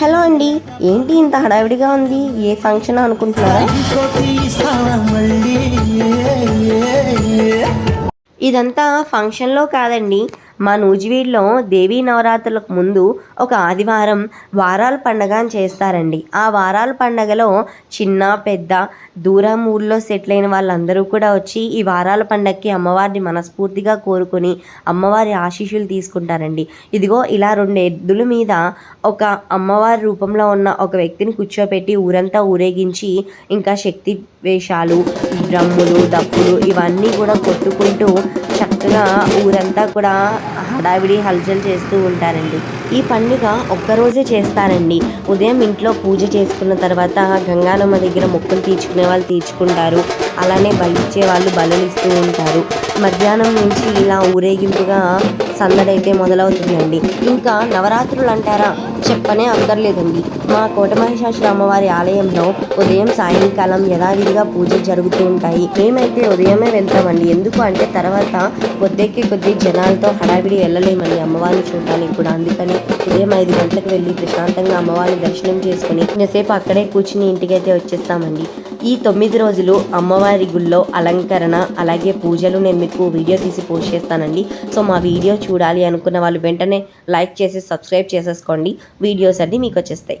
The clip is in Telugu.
హలో అండి. ఏంటి ఇంత హడావిడిగా ఉంది? ఏ ఫంక్షన్ అనుకుంటున్నారా? ఇదంతా ఫంక్షన్లో కాదండి. మా నూజివీడులో దేవీ నవరాత్రులకు ముందు ఒక ఆదివారం వారాల పండగ అని చేస్తారండి. ఆ వారాల పండగలో చిన్న పెద్ద దూరం ఊళ్ళో సెటిల్ అయిన వాళ్ళందరూ కూడా వచ్చి ఈ వారాల పండగకి అమ్మవారిని మనస్ఫూర్తిగా కోరుకొని అమ్మవారి ఆశీస్సులు తీసుకుంటారండి. ఇదిగో ఇలా రెండు ఎద్దుల మీద ఒక అమ్మవారి రూపంలో ఉన్న ఒక వ్యక్తిని కూర్చోపెట్టి ఊరంతా ఊరేగించి ఇంకా శక్తి వేషాలు డ్రమ్ములు డప్పులు ఇవన్నీ కూడా కొట్టుకుంటూ చక్కగా ఊరంతా కూడా హడావిడి హల్చల్ చేస్తూ ఉంటారండి. ఈ పండుగ ఒక్కరోజే చేస్తారండి. ఉదయం ఇంట్లో పూజ చేసుకున్న తర్వాత గంగానమ్మ దగ్గర మొక్కులు తీర్చుకునే వాళ్ళు తీర్చుకుంటారు. అలానే బలిచ్చే వాళ్ళు బలులు ఇస్తూ ఉంటారు. మధ్యాహ్నం నుంచి ఇలా ఊరేగింపుగా సందడైతే మొదలవుతుందండి. ఇంకా నవరాత్రులు అంటారా? చెప్పనే అక్కర్లేదండి. మా కోటమహేశ్వర అమ్మవారి ఆలయంలో ఉదయం సాయంకాలం యథావిధిగా పూజలు జరుగుతూ ఉంటాయి. మేమైతే ఉదయమే వెళ్తామండి. ఎందుకు అంటే తర్వాత కొద్దికి కొద్ది జనాలతో హడావిడి వెళ్ళలేమండి. అమ్మవారిని చూడడానికి కూడా. అందుకని ఉదయం ఐదు గంటలకు వెళ్ళి ప్రశాంతంగా అమ్మవారిని దర్శనం చేసుకుని కొంతసేపు అక్కడే కూర్చుని ఇంటికైతే వచ్చేస్తామండి. ఈ తొమ్మిది రోజులు అమ్మవారి గుళ్ళో అలంకరణ అలాగే పూజలు నేను మీకు వీడియో తీసి పోస్ట్ చేస్తానండి. సో మా వీడియో చూడాలి అనుకున్న వాళ్ళు వెంటనే లైక్ చేసి సబ్స్క్రైబ్ చేసేసుకోండి. వీడియోస్ అన్నీ మీకు వచ్చేస్తాయి.